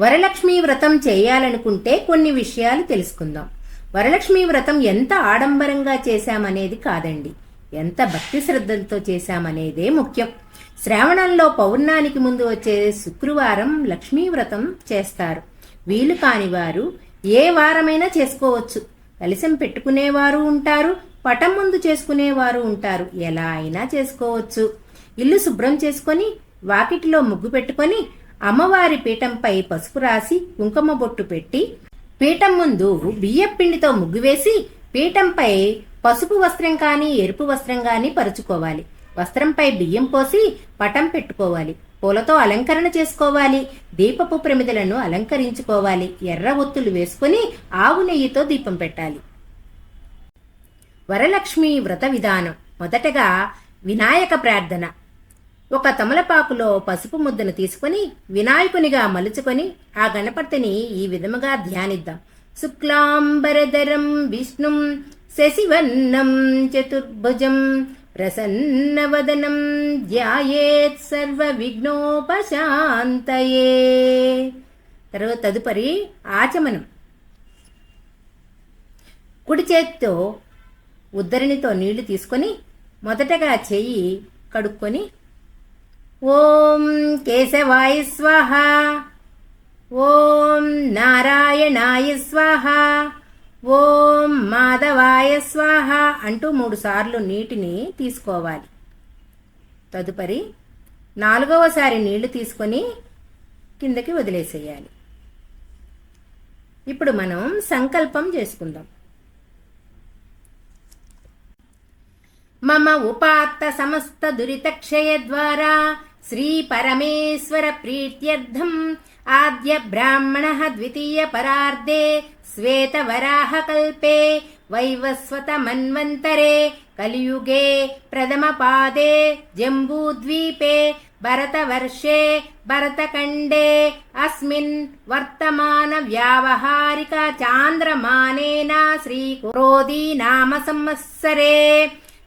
వరలక్ష్మి వ్రతం చేయాలనుకుంటే కొన్ని విషయాలు తెలుసుకుందాం. వరలక్ష్మి వ్రతం ఎంత ఆడంబరంగా చేశామనేది కాదండి. ఎంత భక్తి శ్రద్ధలతో చేశామనేదే ముఖ్యం. శ్రావణంలో పౌర్ణానికి ముందు వచ్చే శుక్రవారం లక్ష్మీ వ్రతం చేస్తారు. వీలు కాని వారు ఏ వారమైనా చేసుకోవచ్చు. కలిసం పెట్టుకునేవారు ఉంటారు పటం ముందు చేసుకునేవారు ఉంటారు. ఎలా అయినా చేసుకోవచ్చు. ఇల్లు శుభ్రం చేసుకొని వాకిటిలో ముగ్గు పెట్టుకొని అమ్మవారి పీఠంపై పసుపు రాసి కుంకుమ బొట్టు పెట్టి పీఠం ముందు బియ్యపిండితో ముగ్గు వేసి పీఠంపై పసుపు వస్త్రం కానీ ఎరుపు వస్త్రం కానీ పరుచుకోవాలి. వస్త్రంపై బియ్యం పోసి పటం పెట్టుకోవాలి. పూలతో అలంకరణ చేసుకోవాలి. దీపపు ప్రమిదలను అలంకరించుకోవాలి. ఎర్ర ఒత్తులు వేసుకుని ఆవు నెయ్యితో దీపం పెట్టాలి. వరలక్ష్మి వ్రత విధానం. మొదటగా వినాయక ప్రార్థన. ఒక తమలపాకులో పసుపు ముద్దను తీసుకొని వినాయకునిగా మలుచుకొని ఆ గణపతిని ఈ విధముగా ధ్యానిద్దాం. శుక్లాంబరధరం విష్ణుం శశివర్ణం చతుర్భుజం ప్రసన్నవదనం ధ్యాయేత్ సర్వ విఘ్నోపశాంతయే తర్వాత తదుపరి ఆచమనం. కుడి చేత్తో ఉద్దరినితో నీళ్ళు తీసుకొని మొదటగా చేయి కడుక్కొని ఓం కేశవాయ స్వాహ. ఓం నారాయణాయ స్వాహా. ఓం మాధవాయ స్వాహ అంటూ మూడుసార్లు నీటిని తీసుకోవాలి. తదుపరి నాలుగవసారి నీళ్ళు తీసుకొని కిందకి వదిలేసేయాలి. ఇప్పుడు మనం సంకల్పం చేసుకుందాం. మమ ఉపాత్త సమస్త దురితక్షయ ద్వారా శ్రీ పరమేశ్వర ప్రీత్యర్థం ఆద్య బ్రాహ్మణ ద్వితీయ పరార్ధే శ్వేతవరాహ కల్పే వైవస్వత మన్వంతరే కలియుగే ప్రథమ పాదే జంబూద్వీపే భరతవర్షే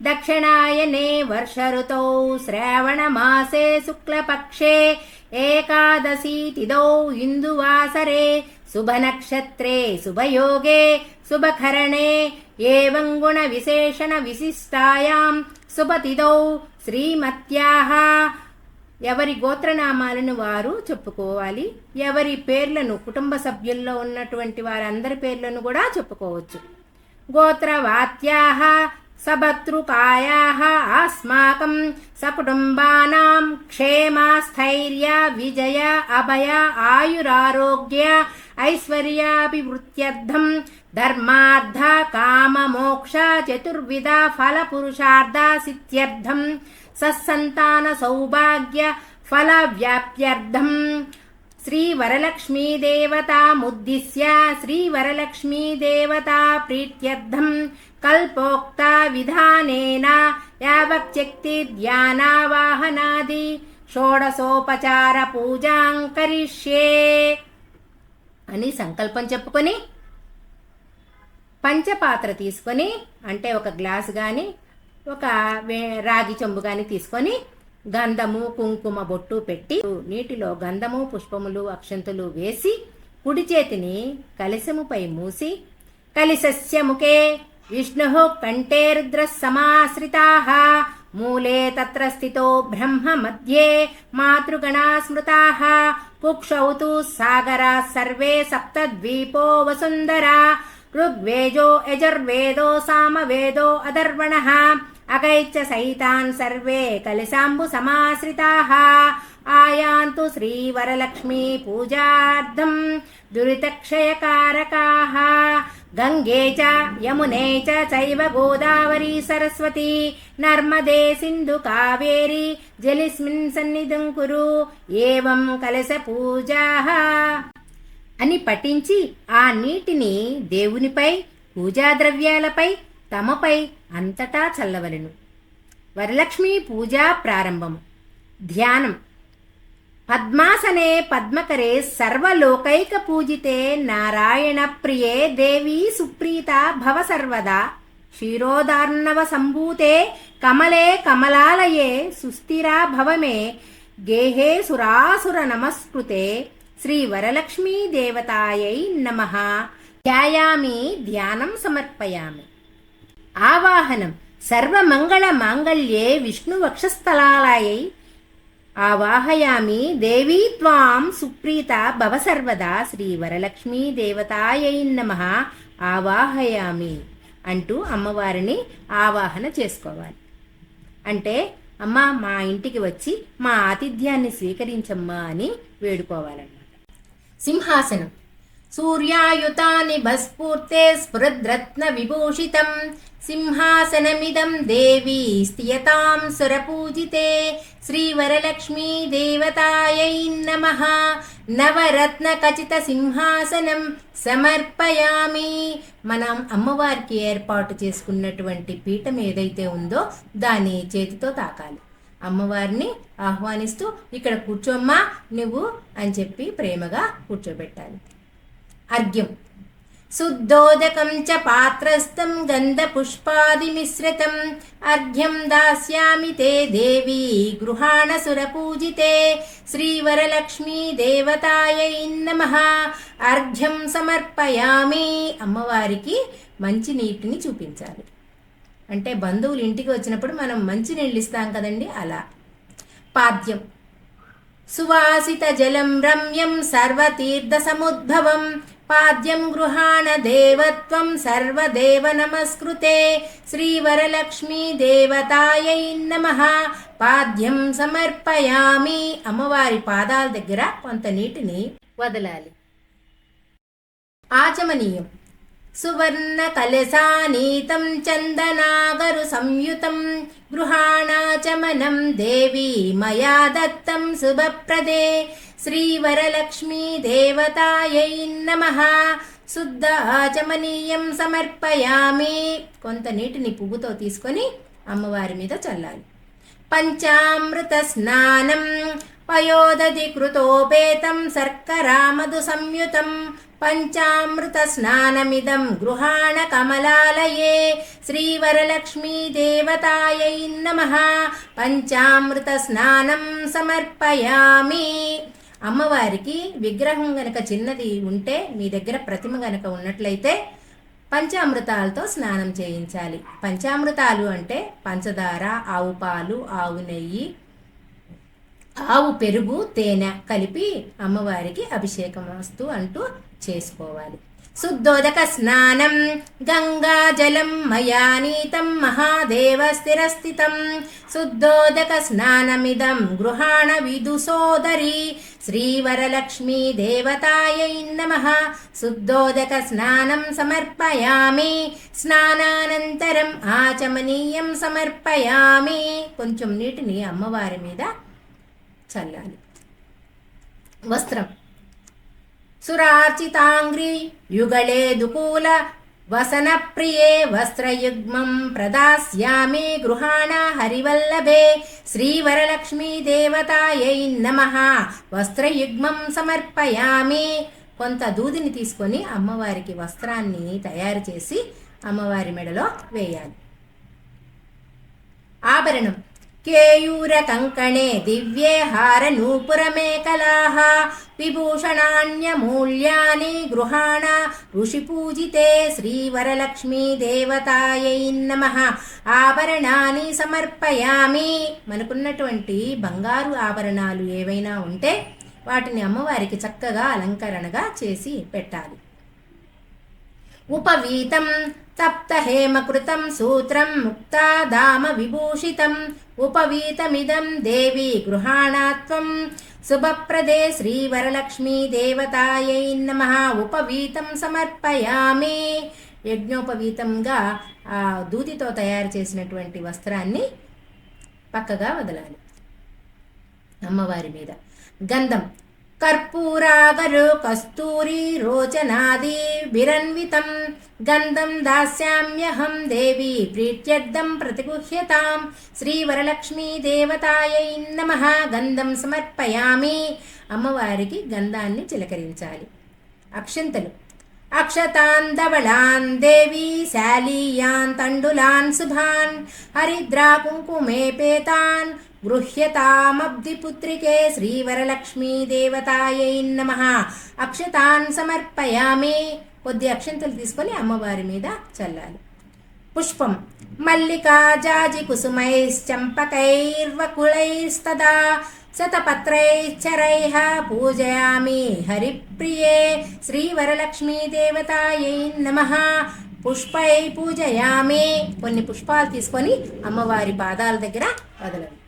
భరతఖండే అస్మిన్ వర్తమాన దక్షిణాయనే వర్షఋతౌ శ్రావణమాసే శుక్లపక్షే ఏకాదశీ తిథౌ ఇందువాసరే శుభనక్షత్రే శుభయోగే శుభకరణే ఏవం గుణ విశేషణ విశిష్టాయాం శుభతిదౌ శ్రీమత్యాహ. ఎవరి గోత్రనామాలను వారు చెప్పుకోవాలి ఎవరి పేర్లను కుటుంబ సభ్యుల్లో ఉన్నటువంటి వారందరి పేర్లను కూడా చెప్పుకోవచ్చు. గోత్రవాత్యాహ सबत्रुकायाः अस्माकं सकुटुम्बानां क्षेमास्थैर्य विजय अभय आयुरारोग्य ऐश्वर्याभिवृत्त्यर्थं धर्मार्थ काममोक्ष चतुर्विध फलपुरुषार्धासित्यर्थं सत्सन्तानसौभाग्य फलव्याप्त्यर्थम् श्रीवरलक्ष्मीदेवतामुद्दिश्य श्रीवरलक्ष्मीदेवता प्रीत्यर्थम् कल्पोक्ता विधानेन यावच्चक्ति ध्यानावाहनादि షోడసోపచార పూజాం కరిష్యే అని సంకల్పం చెప్పుకొని పంచపాత్ర తీసుకొని అంటే ఒక గ్లాసు కానీ ఒక వే- రాగి చెంబు కానీ తీసుకొని గంధము కుంకుమ బొట్టు పెట్టి నీటిలో గంధము పుష్పములు అక్షంతులు వేసి కుడి చేతిని కలశముపై మూసి కలిసస్య ముఖే విష్ణు కంఠే రుద్ర సమాశ్రితా మూలే తత్ర స్థితో బ్రహ్మ మధ్యే మాతృగణా స్మృతా. కుక్షౌ తు సాగరా సర్వే సప్తద్వీపో వసుంధరా. ఋగ్వేదో యజుర్వేదో సామవేదో అదర్వణः అగైచ్చ సైతాన్ సర్వే కలిశాంబు సమాశ్రితాః. ఆయాంతు శ్రీవరలక్ష్మీ పూజార్థం దురితక్షయకారకాः. గంగే చ యమునే చైవ గోదావరి సరస్వతి. నర్మదే సింధు కావేరి జలిస్మిన్ సన్నిధం కురు. ఏవం కలశ పూజాః. అని పఠించి ఆ నీటిని దేవునిపై పూజా ద్రవ్యాలపై తమపై అంతటా చల్లవలెను. వరలక్ష్మి పూజా ప్రారంభము. ధ్యానం. పద్మాసనే పద్మకరే సర్వలోకైక పూజితే నారాయణ ప్రియే దేవీ సుప్రీత భవ సర్వదా. క్షీరోదార్ణవ సంభూతే కమలే కమలాలయే సుస్థిరా భవమే. గేహే సురాసుర నమస్కృతే. శ్రీ వరలక్ష్మీ దేవతాయై నమ. ధ్యాయామి ధ్యానం సమర్పయామి. ఆవాహనం సర్వమంగళ మాంగళ్యే విష్ణువక్షస్థలాలయై ఆవాహయామి దేవీ త్వాం సుప్రీత భవ సర్వదా శ్రీ వరలక్ష్మీ దేవతాయై నమ. ఆవాహయామి అంటూ అమ్మవారిని ఆవాహన చేసుకోవాలి. అంటే అమ్మ మా ఇంటికి వచ్చి మా ఆతిథ్యాన్ని స్వీకరించమ్మా అని వేడుకోవాలన్నమాట. సింహాసనం. సూర్యాయుతాని భస్ఫూర్తే స్ఫురద్రత్న విభూషితం. సింహాసనమిదం దేవీ స్థియతాం సురపూజితే. శ్రీవరలక్ష్మీ దేవతాయై నమ. నవరత్న ఖచిత సింహాసనం సమర్పయామి. మనం అమ్మవారికి ఏర్పాటు చేసుకున్నటువంటి పీఠం ఏదైతే ఉందో దాన్ని చేతితో తాకాలి. అమ్మవారిని ఆహ్వానిస్తూ ఇక్కడ కూర్చోమ్మా నువ్వు అని చెప్పి ప్రేమగా కూర్చోబెట్టాలి. అర్ఘ్యం శుద్ధోదకం చ పాత్రస్థం గంధపుష్పాదిమిశ్రితం అర్ఘ్యం దాస్యామి తే దేవీ గృహాణసురపూజితే శ్రీవరలక్ష్మీ దేవతాయై నమ అర్ఘ్యం సమర్పయామి అమ్మవారికి మంచి నీటిని చూపించాలి. అంటే బంధువులు ఇంటికి వచ్చినప్పుడు మనం మంచి నీళ్ళు ఇస్తాం కదండి అలా. పాద్యం. సువాసిత జలం రమ్యం సర్వతీర్థ సముద్భవం. పాద్యం గృహాణ దేవత్వం సర్వదేవ నమస్కృతే. శ్రీవరలక్ష్మీ దేవతాయై నమ. పాద్యం సమర్పయామి. అమ్మవారి పాదాల దగ్గర కొంత నీటిని వదలాలి. ఆచమనీయం. సువర్ణ కలసానీతం చందనాగరు సంయుతం. గృహాణాచమనం దేవీ మయా దత్తం శుభప్రదే శ్రీవరలక్ష్మీ దేవతాయై నమ. శుద్ధ ఆచమనీయం సమర్పయామి. కొంత నీటిని పువ్వుతో తీసుకొని అమ్మవారి మీద చల్లాలి. పంచామృత స్నానం పయోదధి కృతోపేతం శర్కరామధు సంయుతం. పంచామృత స్నానమిదం గృహాణ కమలాలయే. శ్రీవరలక్ష్మీ దేవతాయై నమ. పంచామృత స్నానం సమర్పయామి. అమ్మవారికి విగ్రహం గనక చిన్నది ఉంటే మీ దగ్గర ప్రతిమ గనక ఉన్నట్లయితే పంచామృతాలతో స్నానం చేయించాలి. పంచామృతాలు అంటే పంచదార ఆవు పాలు ఆవు నెయ్యి ఆవు పెరుగు తేనె కలిపి అమ్మవారికి అభిషేకం వస్తూ అంటూ చేసుకోవాలి. శుద్ధోదక స్నానం గంగా జలం మయా నీతం మహాదేవ స్థిరస్థితం శుద్ధోదక స్నానమిదం గృహాణ విదు సోదరి శ్రీవరలక్ష్మీ దేవతాయై నమ శుద్ధోదక స్నానం సమర్పయామి స్నానానంతరం ఆచమనీయం సమర్పయామి కొంచెం నీటిని అమ్మవారి మీద చల్లాలి. వస్త్రం. సురార్చితాంగ్రి యుగళే దుకూల వసనప్రియే వస్త్రయుగ్మం ప్రదాస్యామి గృహాణ హరివల్లభే శ్రీవరలక్ష్మీ దేవతాయై నమ వస్త్రయుగ్మం సమర్పయామి కొంత దూదిని తీసుకొని అమ్మవారికి వస్త్రాన్ని తయారు చేసి అమ్మవారి మెడలో వేయాలి. ఆభరణం. केयूरकङ्कणे दिव्ये हारनूपुरमेकलाः विभूषणान्यमूल्यानि गृहाण ऋषिपूजिते శ్రీవరలక్ష్మీ దేవతాయై నమ ఆభరణాన్ని సమర్పయామి మనకున్నటువంటి బంగారు ఆభరణాలు ఏవైనా ఉంటే వాటిని అమ్మవారికి చక్కగా అలంకరణగా చేసి పెట్టాలి ఉపవీతం తప్త హేమకృతం సూత్రం ముక్తాదామ విభూషితం. ఉపవీతమిదం దేవి గృహాణాత్వం. శుభప్రదే శ్రీవరలక్ష్మీ దేవతాయై నమ. ఉపవీతం సమర్పయామి. యజ్ఞోపవీతంగా ఆ దూతితో తయారు చేసినటువంటి వస్త్రాన్ని పక్కగా వదలాలి. అమ్మవారి మీద. గంధం. కర్పూరాగరు కస్తూరి రోచనాది విరన్వితం గంధం దాస్యామ్యహం దేవి ప్రీత్యర్థం ప్రతిగుహ్యతాం. శ్రీవరలక్ష్మీ దేవతాయై నమ. గంధం సమర్పయామి. అమ్మవారికి గంధాన్ని చిలకరించాలి. అక్షంతలు. అక్షతాన్ ధవళాన్ దేవీ శాలీయాన్ తండులాన్ శుభాన్ హరిద్రా కుంకుమే పేతాన్ గృహ్యతామబ్ధిపుత్రికే శ్రీవరలక్ష్మీదేవతాయై నమ. అక్షతాన్ సమర్పయామి. కొద్ది అక్షంతలు తీసుకొని అమ్మవారి మీద చల్లాలి. పుష్పం. మల్లికా జాజి కుసుమైశ్చంపకైర్వకులైస్తదా. శతపత్రైశ్చరైః పూజయామి. హరిప్రియే శ్రీవరలక్ష్మీదేవతాయై నమ. పుష్పై పూజయామి. కొన్ని పుష్పాలు తీసుకొని అమ్మవారి పాదాల దగ్గర వదలండి.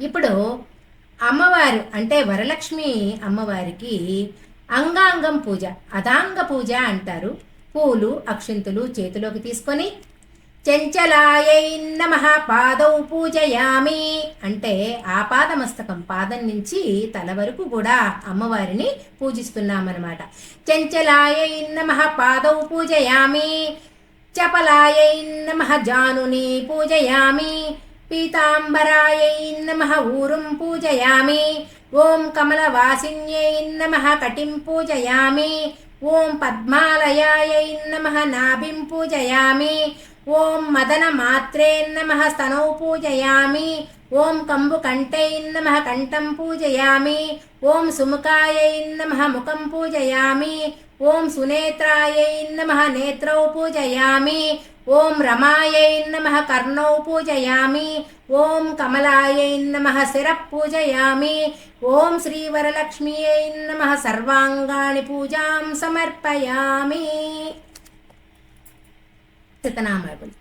ఇప్పుడు అమ్మవారు అంటే వరలక్ష్మి అమ్మవారికి అంగాంగం పూజ అదాంగ పూజ అంటారు. పూలు అక్షింతులు చేతిలోకి తీసుకొని చెంచలాయై నమ పాదౌ పూజయామి అంటే ఆ పాదమస్తకం పాదం నుంచి తల వరకు కూడా అమ్మవారిని పూజిస్తున్నామన్నమాట. చెంచలాయై నమ పాదౌ పూజయామి చపలాయై నమ జానుని పూజయామి పీతాంబరాయై నమ ఊరుం పూజయామి. ఓం కమలవాసిన్యై నమ కటిం పూజయామి. ఓం పద్మాలయాయై నమ నాభిం పూజయామి. ఓం మదనమాత్రే నమ స్తనౌ పూజయామి. ఓం కంబుకంఠై నమ కంఠం పూజయామి. ఓం సుముఖాయై నమ ముఖం పూజయామి. ఓం సునేత్రాయై నమ నేత్రౌ పూజయామి. ఓం రమాయై నమ కర్ణౌ పూజయామి ఓం కమలాయై నమ శిర పూజయామి ఓం శ్రీవరలక్ష్మీయై నమ సర్వాంగాణి పూజాం సమర్పయామి. శతనామావళి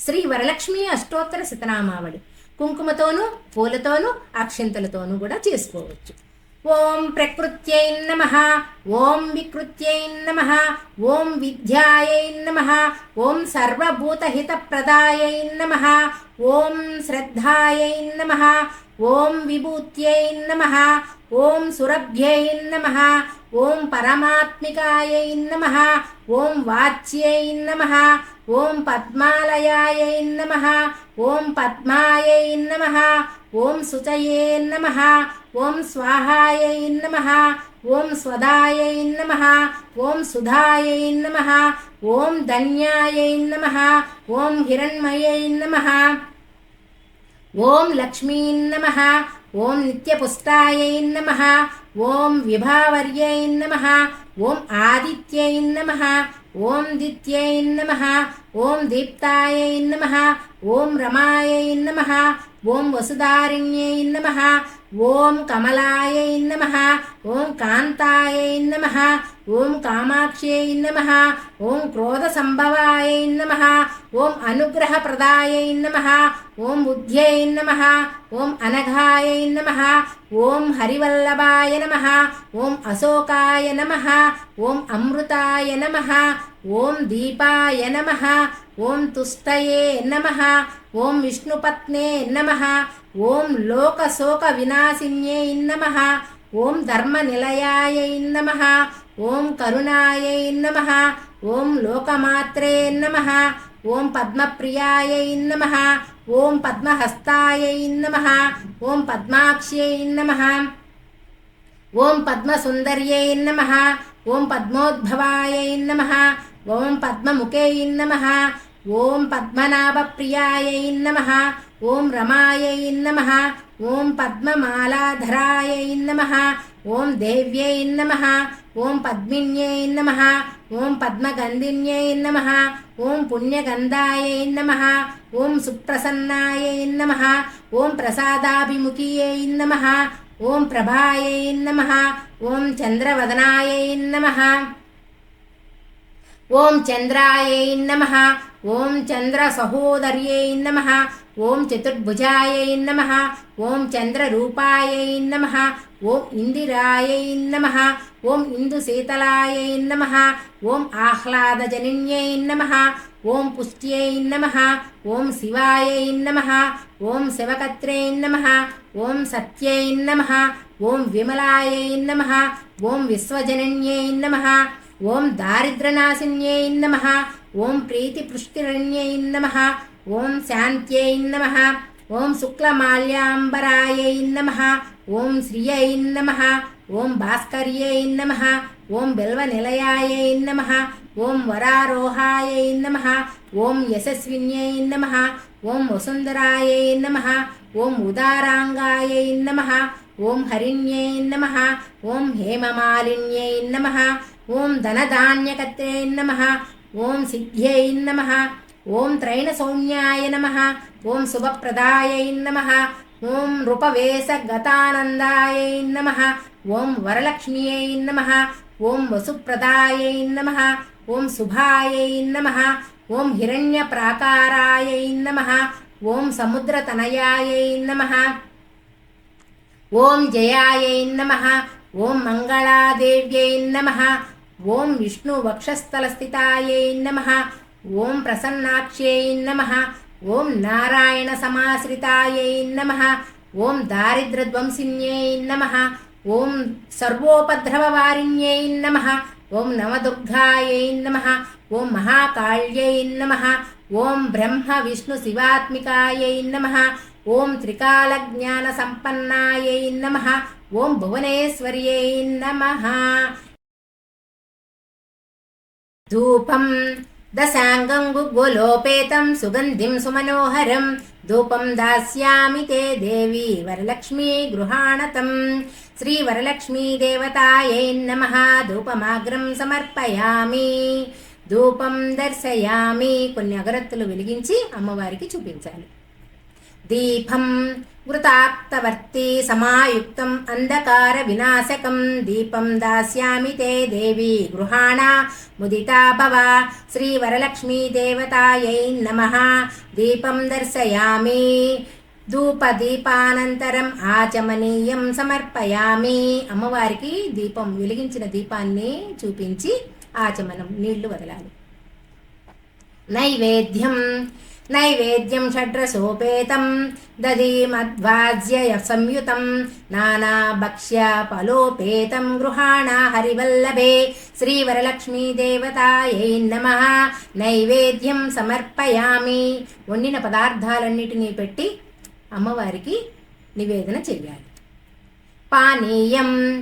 శ్రీ వరలక్ష్మి అష్టోత్తర శతనామావళి కుంకుమతోనూ పూలతోనూ అక్షింతలతోనూ కూడా చేసుకోవచ్చు. ఓం ప్రకృత్యై నమ ఓం వికృత్యై నమ ఓం విద్యాయై నమ ఓం సర్వభూతహితప్రదాయై నమ ఓం శ్రద్ధాయై నమ ఓం విభూత్యై నమ ఓం సురభ్యై నమ ఓం పరమాత్మికాయై నమ ఓం వాచ్యై నమ ఓం పద్మాలయాయై నమ ఓం పద్మాయై నమ ॐ सुचयेन्नमः ॐ स्वाहायै नमः ॐ स्वदायै नमः ॐ सुधायै नमः ॐ धन्यायै नमः ॐ हिरण्मयै नमः ॐ लक्ष्मी नमः ॐ नित्यपुष्टायै नमः ॐ विभावर्यै नमः ॐ आदित्यै नमः ఓం దిత్యై నమ ఓం దీప్తాయై నమ ఓం రమాయై నమ ఓం వసుధారిణ్యై నమ ఓం కమలాయై నమ ఓం కాంతాయై నమ ఓం కామాక్ష్యై నమ ఓం క్రోధ సంభవాయ నమ ఓం అనుగ్రహ ప్రదాయ నమ ఓం బుద్ధ్యై నమ ఓం అనఘాయ నమ ఓం హరివల్లభాయ నమ ఓం అశోకాయ నమ ఓం అమృతాయ నమ ఓం దీపాయ నమ ఓం తుష్టయే నమ ఓం విష్ణుపత్నే నమ ఓం లోకశోక వినాశిన్యై నమ ఓం ధర్మనిలయాయై నమ ఓం కరుణాయై నమ. ఓం లోకమాత్రే నమ. ఓం పద్మప్రియాయై నమ. ఓం పద్మహస్తాయై నమ. ఓం పద్మాక్ష్యై నమ. ఓం పద్మసుందర్యై నమ. ఓం పద్మోద్భవాయై నమ. ఓం పద్మముఖై నమ. ఓం పద్మనాభప్రియాయై నమ. ఓం రమాయై నమ ఓం పద్మమాలాధరాయై నమ ఓం దేవ్యై నమ ఓం పద్మిన్యై నమ ఓం పద్మగంధిన్యై నమ ఓం పుణ్యగంధాయై నమ ఓం సుప్రసన్నాయై నమ ఓం ప్రసాదాభిముఖియై నమ ఓం ప్రభాయై నమ ఓం చంద్రవదనాయై నమ ఓం చంద్రాయై నమ ఓం చంద్ర సహోదర్యై నమ ఓం చతుర్భుజాయై నమ ఓం చంద్రరూపాయై నమ ఓం ఇందిరాయై నమ ఓం ఇందు శీతలాయై నమ ఓం ఆహ్లాదజనిన్యై నమ ఓం పుష్ట్యై నమ ఓం శివాయై నమ ఓం శివకత్రై నమ ఓం సత్యై నమ ఓం విమలాయై నమ ఓం విశ్వజనన్యై నమ ఓం దారిద్రనాశిన్యై నమ ఓం ప్రీతి ప్రీతిపృష్టిరణ్యై నమ ఓం శాంత్యై నమ ఓం శుక్లమాల్యాంబరాయై నమ ఓం శ్రియై నమ ఓం భాస్కర్యై నమ ఓం బిల్వనిలయాయై నమ ఓం వరారోహాయై నమ ఓం యశస్విన్యై నమ ఓం వసుంధరాయై నమ ఓం ఉదారాంగాయై నమ ఓం హరిణ్యై నమ ఓం హేమమాలిన్యై నమ ఓం ధనధాన్యకత్రే నమ ఓం సిద్ధ్యై నమ ఓం త్రైణ సౌమ్యాయ నమ ఓం శుభప్రదాయై నమ ఓం నృపవేశగతానందాయై నమ ఓం వరలక్ష్మ్యై నమ ఓం వసుప్రదాయై నమ ఓం శుభాయై నమ ఓం హిరణ్యప్రాకారాయై నమ ఓం సముద్రతనయాయై నమ ఓం జయాయై నమ ఓం మంగళాదేవ్యై నమ ఓం విష్ణు వక్షస్థలస్థితాయై నమ. ఓం ప్రసన్నాక్ష్యై నమ. ఓం నారాయణ సమాశ్రితాయై నమ. ఓం దారిద్రధ్వంసిన్యై నమ. ఓం సర్వోపద్రవవారిణ్యై నమ. ఓం నవదుర్గాయై నమ. ఓం మహాకాళ్యై నమ. ఓం బ్రహ్మ విష్ణు శివాత్మికాయై నమ. ఓం త్రికాలజ్ఞాన సంపన్నాయై నమ. ఓం భువనేశ్వర్యై నమ. ధూపం దశాంగం గుగ్గులోపేతం సుగంధిం సుమనోహరం ధూపం దాస్యామి తే దేవి వరలక్ష్మీ గృహాణతం శ్రీ వరలక్ష్మీ దేవతాయై నమ ధూపమాగ్రం సమర్పయామి ధూపం దర్శయామి కొన్ని అగరత్తులు వెలిగించి అమ్మవారికి చూపించాలి దీపం వృతాక్తవర్తి సమాయుక్తం అంధకార వినాశకం. దీపం దాస్యామి తే దేవి గృహాణ ముదితా భవ శ్రీవరలక్ష్మీ దేవతాయై నమ. దీపం దర్శయామి. ధూపదీపానంతరం ఆచమనీయం సమర్పయామి. అమ్మవారికి దీపం వెలిగించిన దీపాన్ని చూపించి ఆచమనం నీళ్ళు వదలాలి. నైవేద్యం నైవేద్యం షడ్రసోపేతం. దదీమద్వాజ్య సంయుతం. నానాభక్ష్య ఫలోపేతం. గృహాణ హరివల్లభే. శ్రీవరలక్ష్మీదేవతాయై నమ. నైవేద్యం సమర్పయామి. వండిన పదార్థాలన్నిటినీ పెట్టి అమ్మవారికి నివేదన చెయ్యాలి. పానీయం.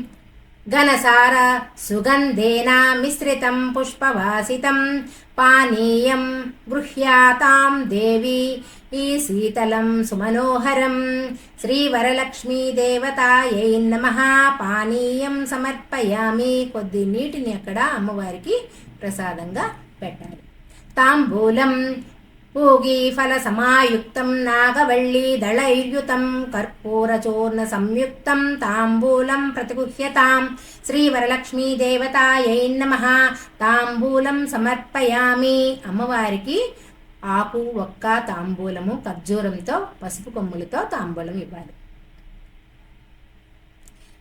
ఘనసార సుగంధేనా మిశ్రితం పుష్పవాసితం. పానీయం గృహ్యాతాం దేవి ఈ శీతలం సుమనోహరం. శ్రీవరలక్ష్మీదేవతాయై నమ. పానీయం సమర్పయామి. కొద్ది నీటిని అక్కడ అమ్మవారికి ప్రసాదంగా పెట్టాలి. తాంబూలం पूगीफलसमायुक्तं नागवल्लीदलैर्युतं कर्पूरचूर्णसंयुक्तं ताम्बूलं प्रतिगुह्यतां శ్రీవరలక్ష్మీదేవతాయై నమ తాంబూలం సమర్పయామి అమ్మవారికి ఆకు ఒక్క తాంబూలము ఖర్జూరంతో పసుపు కొమ్ములతో తాంబూలం ఇవ్వాలి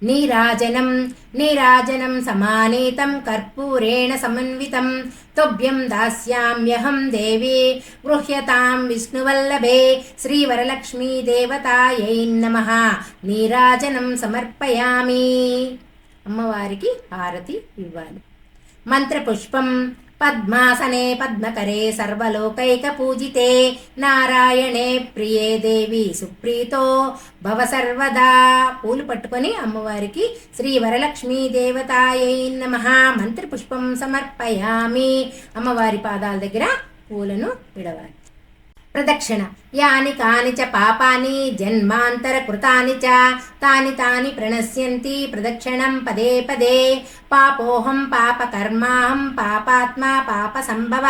నీరాజనం నీరాజనం సమానీతం కర్పూరేణ సమన్వితం తుభ్యం దాస్యామ్యహం దేవి గృహ్యతాం విష్ణువల్లభే శ్రీవరలక్ష్మీదేవతాయై నమ నీరాజనం సమర్పయామి అమ్మవారికి హారతి ఇవ్వాలి. మంత్రపుష్పం పద్మాసనే పద్మకరే సర్వలోకైక పూజితే. నారాయణే ప్రియే దేవి సుప్రీతో. భవ సర్వదా. పూలు పట్టుకొని అమ్మవారికి శ్రీ వరలక్ష్మీ దేవతాయై నమ. మంత్రపుష్పం సమర్పయామి. అమ్మవారి పాదాల దగ్గర పూలను విడవాలి. ప్రదక్షిణ. యాని కాని చ పాపాని జన్మాంతర కృతాని చ. తాని తాని ప్రణశ్యంతి ప్రదక్షిణం పదే పదే. పాపోహం పాపకర్మాహం పాపాత్మా పాప సంభవ.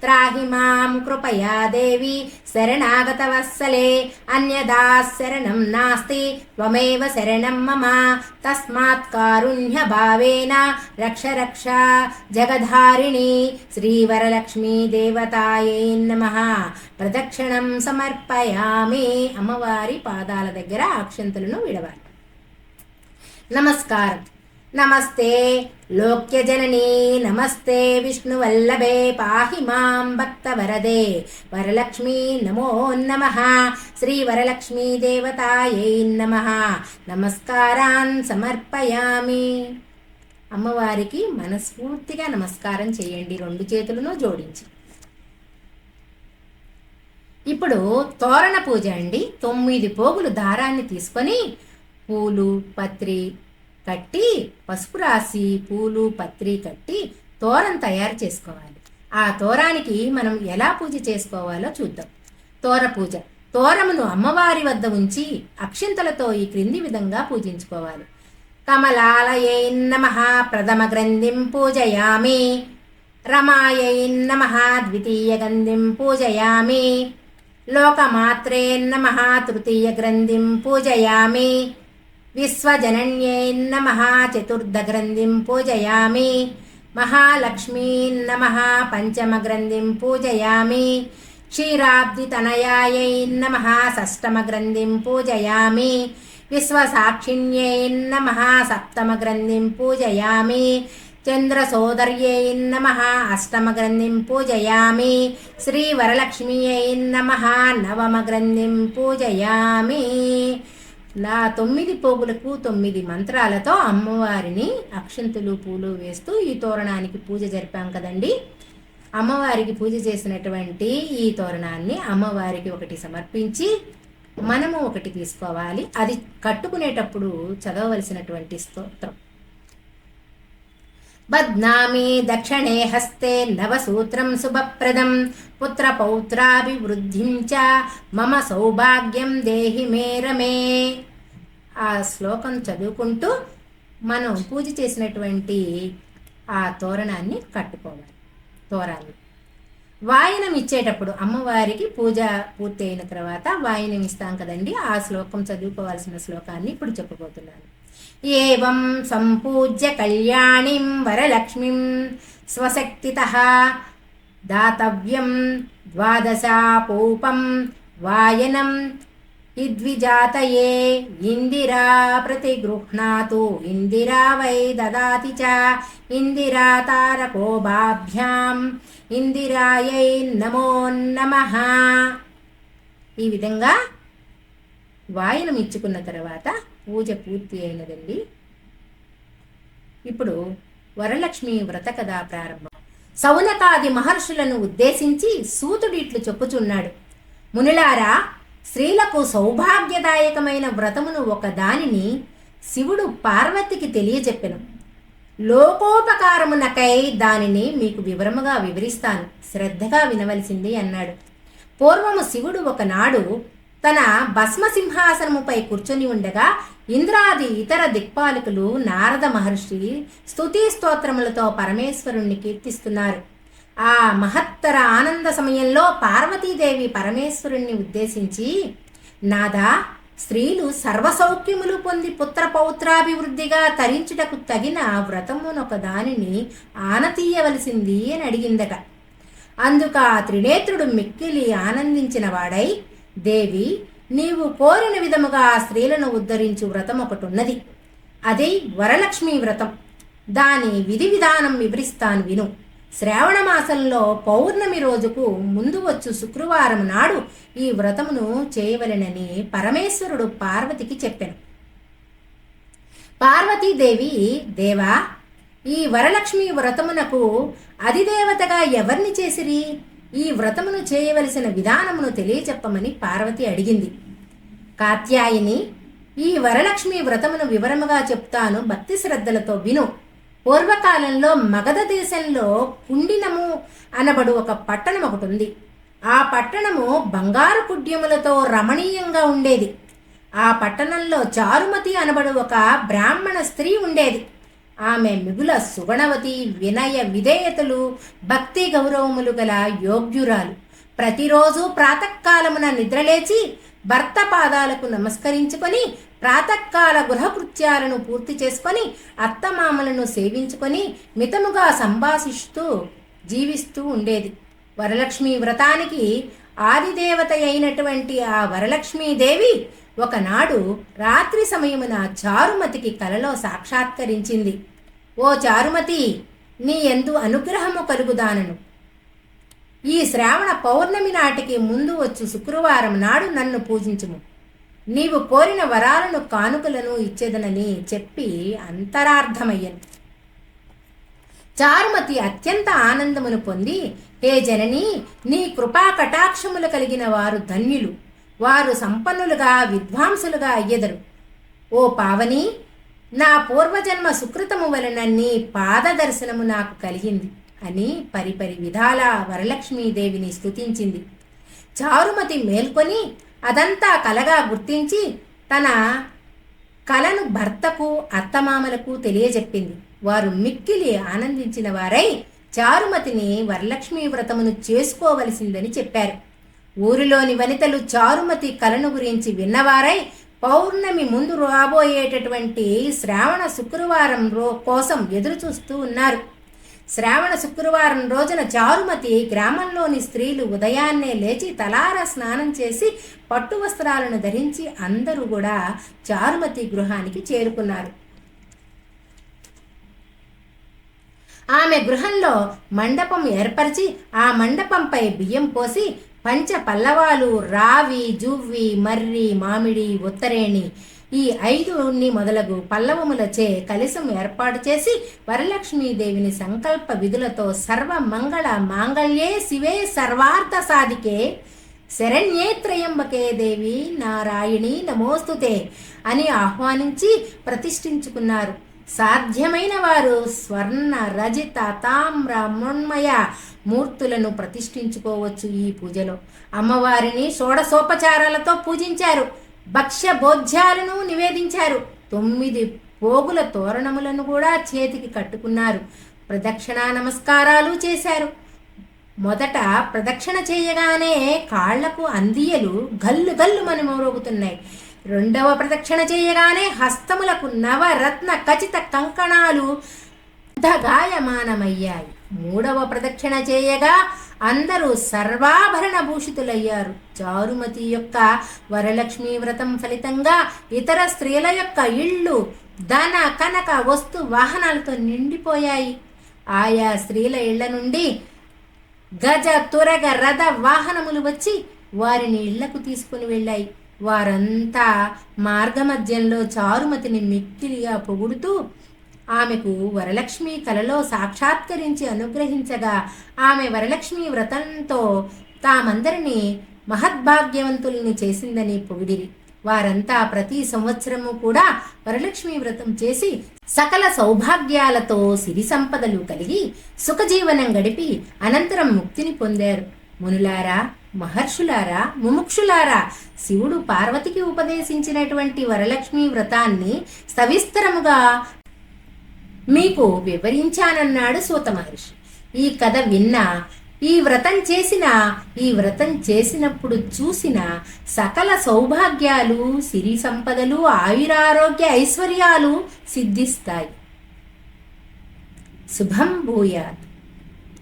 త్రాహి మాం కృపయా దేవి శరణాగత వత్సలే. అన్యదా శరణం నాస్తి త్వమేవ శరణం మమ. తస్మాత్ కారుణ్య భావేన. రక్ష రక్ష జగధారిణి శ్రీవరలక్ష్మీ దేవతాయై నమః. ప్రదక్షిణం సమర్పయామి. అమ్మవారి పాదాల దగ్గర ఆక్షంతులను విడవాలి. నమస్కారం. నమస్తే. లోక్యజననీ. నమస్తే విష్ణువల్లభే. పాహి మాం భక్తవరదే. వరలక్ష్మీ నమో నమ. శ్రీ వరలక్ష్మీ దేవతాయై నమ. నమస్కారాన్ సమర్పయామి. అమ్మవారికి మనస్ఫూర్తిగా నమస్కారం చేయండి. రెండు చేతులను జోడించి. ఇప్పుడు తోరణ పూజ అండి. తొమ్మిది పోగులు దారాన్ని తీసుకొని పూలు పత్రి కట్టి పసుపు రాసి పూలు పత్రి కట్టి తోరణ తయారు చేసుకోవాలి. ఆ తోరానికి మనం ఎలా పూజ చేసుకోవాలో చూద్దాం. తోర పూజ. తోరమును అమ్మవారి వద్ద ఉంచి అక్షింతలతో ఈ క్రింది విధంగా పూజించుకోవాలి. కమలాలయై నమ ప్రథమ గ్రంథిం పూజయామి. రమాయై నమ ద్వితీయ గంధిం పూజయామి. लोकमात्रेन्नमः तृतीयग्रन्थिं पूजयामि विश्वजनन्यैन्नमः चतुर्थग्रन्थिं पूजयामि महालक्ष्मीन्नमः पञ्चमग्रन्थिं पूजयामि क्षीराब्धितनयायै नमः षष्टमग्रन्थिं पूजयामि विश्वसाक्षिण्यै नमः सप्तमग्रन्थिं पूजयामि చంద్రసోదర్యై నమ అష్టమగ్రంథిం పూజయామి శ్రీవరలక్ష్మీయై నమ నవమగ్రంథిం పూజయామి నా తొమ్మిది పోగులకు తొమ్మిది మంత్రాలతో అమ్మవారిని అక్షంతులు పూలు వేస్తూ ఈ తోరణానికి పూజ జరిపాం కదండి. అమ్మవారికి పూజ చేసినటువంటి ఈ తోరణాన్ని అమ్మవారికి ఒకటి సమర్పించి మనము ఒకటి తీసుకోవాలి. అది కట్టుకునేటప్పుడు చదవవలసినటువంటి స్తోత్రం. బద్నామి దక్షిణే హస్తే నవసూత్రం శుభప్రదం పుత్రపౌత్రాభివృద్ధిం చ మమ సౌభాగ్యం దేహి మేరమే ఆ శ్లోకం చదువుకుంటూ మనం పూజ చేసినటువంటి ఆ తోరణాన్ని కట్టుకోవాలి తోరాలు. వాయనం ఇచ్చేటప్పుడు అమ్మవారికి పూజ పూర్తి అయిన తర్వాత వాయనం ఇస్తాం కదండి ఆ శ్లోకం చదువుకోవాల్సిన శ్లోకాన్ని ఇప్పుడు చెప్పబోతున్నాను. ఏం సంపూజ్య కళ్యాణిం వరలక్ష్మిం స్వశక్తిత దాతవ్యం ద్వాదశాపూపం వాయనం ఇద్విజాతయే ఇందిరా ప్రతిగృహ్ణాతు ఇందిరా వై దదాతి చ ఇందిరా తారకోభాభ్యాం ఇందిరాయై నమో నమ. ఈ విధంగా వాయనం ఇచ్చుకున్న తర్వాత పూజ పూర్తి అయినదండి. ఇప్పుడు వరలక్ష్మి వ్రత కథ ప్రారంభం. సౌనకాది మహర్షులను ఉద్దేశించి సూతుడిట్లు చెప్పుచున్నాడు. మునులారా స్త్రీలకు సౌభాగ్యదాయకమైన వ్రతమును ఒక దానిని శివుడు పార్వతికి తెలియజెప్పెను. లోకోపకారమునకై దానిని మీకు వివరముగా వివరిస్తాను. శ్రద్ధగా వినవలసింది అన్నాడు. పూర్వము శివుడు ఒకనాడు తన భస్మసింహాసనముపై కూర్చొని ఉండగా ఇంద్రాది ఇతర దిక్పాలకులు నారద మహర్షి స్తుతి స్తోత్రములతో పరమేశ్వరుణ్ణి కీర్తిస్తున్నారు. ఆ మహత్తర ఆనంద సమయంలో పార్వతీదేవి పరమేశ్వరుణ్ణి ఉద్దేశించి నాదా స్త్రీలు సర్వసౌఖ్యములు పొంది పుత్ర పౌత్రాభివృద్ధిగా తరించుటకు తగిన వ్రతమునొక దానిని ఆనతీయవలసింది అని అడిగిందట. అందుక ఆ త్రినేత్రుడు మిక్కిలి ఆనందించిన వాడై దేవి నీవు కోరిన విధముగా ఆ స్త్రీలను ఉద్ధరించు వ్రతం ఒకటి ఉన్నది అది వరలక్ష్మి వ్రతం. దాని విధి విధానం వివరిస్తాను విను. శ్రావణ మాసంలో పౌర్ణమి రోజుకు ముందు వచ్చు శుక్రవారం నాడు ఈ వ్రతమును చేయవలెనని పరమేశ్వరుడు పార్వతికి చెప్పాను. పార్వతీదేవి దేవా ఈ వరలక్ష్మి వ్రతమునకు అధిదేవతగా ఎవరిని చేసిరి? ఈ వ్రతమును చేయవలసిన విధానమును తెలియచెప్పమని పార్వతి అడిగింది. కాత్యాయిని ఈ వరలక్ష్మి వ్రతమును వివరముగా చెప్తాను భక్తి శ్రద్ధలతో విను. పూర్వకాలంలో మగధ దేశంలో కుండినము అనబడు ఒక పట్టణం ఒకటి ఉంది ఆ పట్టణము బంగారు కుడ్యములతో రమణీయంగా ఉండేది. ఆ పట్టణంలో చారుమతి అనబడు ఒక బ్రాహ్మణ స్త్రీ ఉండేది. ఆమె మిగుల సుగణవతి వినయ విధేయతలు భక్తి గౌరవములు గల యోగ్యురాలు. ప్రతిరోజు ప్రాతకాలమున నిద్రలేచి భర్త పాదాలకు నమస్కరించుకొని ప్రాతకాల గృహకృత్యాలను పూర్తి చేసుకొని అత్తమామలను సేవించుకొని మితముగా సంభాషిస్తూ జీవిస్తూ ఉండేది. వరలక్ష్మి వ్రతానికి ఆదిదేవత అయినటువంటి ఆ వరలక్ష్మీదేవి ఒకనాడు రాత్రి సమయమున చారుమతికి కలలో సాక్షాత్కరించింది. ఓ చారుమతి నీ ఎందు అనుగ్రహము కలుగుదానను. ఈ శ్రావణ పౌర్ణమి నాటికి ముందు వచ్చు శుక్రవారం నాడు నన్ను పూజించుము. నీవు కోరిన వరాలను కానుకలను ఇచ్చేదనని చెప్పి అంతరార్థమయ్యను. చారుమతి అత్యంత ఆనందమును పొంది హే జనని నీ కృపా కటాక్షములు కలిగిన వారు ధన్యులు. వారు సంపన్నులుగా విద్వాంసులుగా అయ్యెదరు. ఓ పావని నా పూర్వజన్మ సుకృతము వలన నీ పాదదర్శనము నాకు కలిగింది అని పరిపరి విధాల వరలక్ష్మీదేవిని స్తుతించింది. చారుమతి మేల్కొని అదంతా కలగా గుర్తించి తన కలను భర్తకు అత్తమామలకు తెలియజెప్పింది. వారు మిక్కిలి ఆనందించిన వారై చారుమతిని వరలక్ష్మీ వ్రతమును చేసుకోవలసిందని చెప్పారు. ఊరిలోని వనితలు చారుమతి కలను గురించి విన్నవారై పౌర్ణమి ముందు రాబోయేటటువంటి శ్రావణ శుక్రవారం రో కోసం ఎదురుచూస్తూ ఉన్నారు. శ్రావణ శుక్రవారం రోజున చారుమతి గ్రామంలోని స్త్రీలు ఉదయాన్నే లేచి తలార స్నానం చేసి పట్టు వస్త్రాలను ధరించి అందరూ కూడా చారుమతి గృహానికి చేరుకున్నారు. ఆమె గృహంలో మండపం ఏర్పరిచి ఆ మండపంపై బియ్యం పోసి పంచ పల్లవాలు రావి జువ్వి మర్రి మామిడి ఉత్తరేణి ఈ ఐదుని మొదలగు పల్లవములచే కలిసం ఏర్పాటు చేసి వరలక్ష్మీదేవిని సంకల్ప విధులతో సర్వ మంగళ మాంగళ్యే శివే సర్వార్థ సాధికే. శరణ్యే త్రయంబకే దేవి నారాయణి నమోస్తుతే అని ఆహ్వానించి ప్రతిష్ఠించుకున్నారు. సాధ్యమైన వారు స్వర్ణ రజిత తామ్ర మృణ్మయ మూర్తులను ప్రతిష్ఠించుకోవచ్చు ఈ పూజలో. అమ్మవారిని షోడసోపచారాలతో పూజించారు. భక్ష్య భోజ్యాలను నివేదించారు. తొమ్మిది పోగుల తోరణములను కూడా చేతికి కట్టుకున్నారు. ప్రదక్షిణా నమస్కారాలు చేశారు. మొదట ప్రదక్షిణ చేయగానే కాళ్ళకు అందియలు గల్లు గల్లు మన మోరుగుతున్నాయి. రెండవ ప్రదక్షిణ చేయగానే హస్తములకు నవరత్న ఖచ్చిత కంకణాలు గాయమానమయ్యాయి మూడవ ప్రదక్షిణ చేయగా అందరూ సర్వాభరణ భూషితులయ్యారు. చారుమతి యొక్క వరలక్ష్మీ వ్రతం ఫలితంగా ఇతర స్త్రీల యొక్క ఇళ్ళు ధన కనక వస్తు వాహనాలతో నిండిపోయాయి. ఆయా స్త్రీల ఇళ్ళ నుండి గజ తురగ రథ వాహనములు వచ్చి వారిని ఇళ్ళకు తీసుకుని వెళ్ళాయి. వారంతా మార్గమధ్యంలో చారుమతిని మిక్కిలిగా పొగుడుతూ ఆమెకు వరలక్ష్మి కలలో సాక్షాత్కరించి అనుగ్రహించగా ఆమె వరలక్ష్మి వ్రతంతో తామందరినీ మహద్భాగ్యవంతుల్ని చేసిందని పొగిడిరి. వారంతా ప్రతి సంవత్సరము కూడా వరలక్ష్మి వ్రతం చేసి సకల సౌభాగ్యాలతో సిరి సంపదలు కలిగి సుఖజీవనం గడిపి అనంతరం ముక్తిని పొందారు. మునులారా మహర్షులారా ముముక్షులారా శివుడు పార్వతికి ఉపదేశించినటువంటి వరలక్ష్మి వ్రతాన్ని సవిస్తరముగా మీకు వివరించానన్నాడు సూత మహర్షి. ఈ కథ విన్నా ఈ వ్రతం చేసిన ఈ వ్రతం చేసినప్పుడు చూసిన సకల సౌభాగ్యాలు సిరి సంపదలు ఆయురారోగ్య ఐశ్వర్యాలు సిద్ధిస్తాయి. శుభం భూయాత్.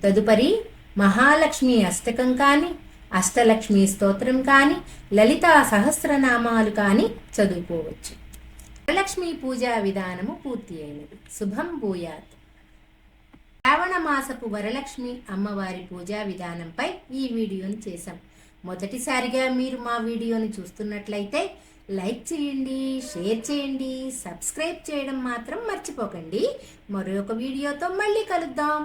తదుపరి మహాలక్ష్మి అష్టకం కానీ అష్టలక్ష్మి స్తోత్రం కానీ లలితా సహస్రనామాలు కానీ చదువుకోవచ్చు. వరలక్ష్మి పూజా విధానము పూర్తి అయినది. శుభం భూయాత్. శ్రావణ మాసపు వరలక్ష్మి అమ్మవారి పూజా విధానంపై ఈ వీడియోని చేశాం. మొదటిసారిగా మీరు మా వీడియోని చూస్తున్నట్లయితే లైక్ చేయండి షేర్ చేయండి సబ్స్క్రైబ్ చేయడం మాత్రం మర్చిపోకండి. మరొక వీడియోతో మళ్ళీ కలుద్దాం.